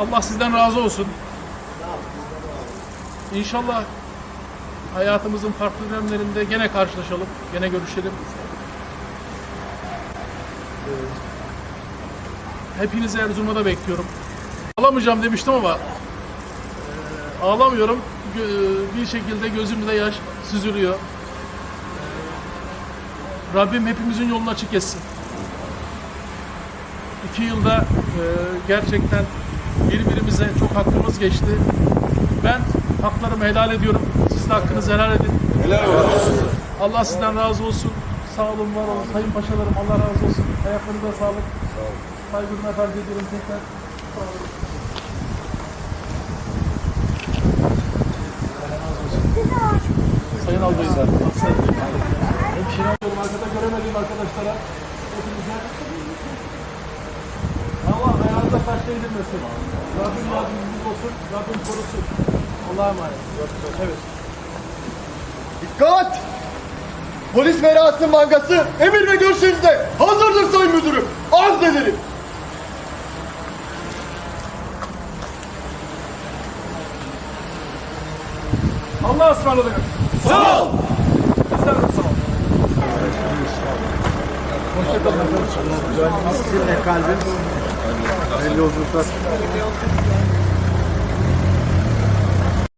Allah sizden razı olsun. İnşallah hayatımızın farklı dönemlerinde gene karşılaşalım, gene görüşelim. Hepinizi Erzurum'a da bekliyorum. Ağlamayacağım demiştim ama e, ağlamıyorum. Bir şekilde gözümde yaş süzülüyor. Ee, Rabbim hepimizin yolunu açık etsin. İki yılda e, gerçekten birbirimize çok hakkımız geçti. Ben haklarımı helal ediyorum. Siz de hakkınızı helal edin. Helal olsun. Allah sizden razı olsun. Sağ olun, var olun. Sayın paşalarım Allah razı olsun. Ayaklarınıza sağlık. Saygılarımı efendim ediyorum tekrar. Sağ olun. Sayın Albayım. Hemşire alıyorum arkada göremediğim arkadaşlara. Hepinize. Ayağınıza taş değdirmesin. Rabbim yardımcınız olsun. Rabbim korusun. Allah'a emanet. Evet. Dikkat! Polis Merasim Bankası emir ve görüşünüzde hazırdır Sayın Müdürüm. Arz ederim. Allah'a ısmarladık. Sağ ol. Bizler de sağ olun. Hoşçakalın. Sizinle kalbim. Hayırlı yolculuklar.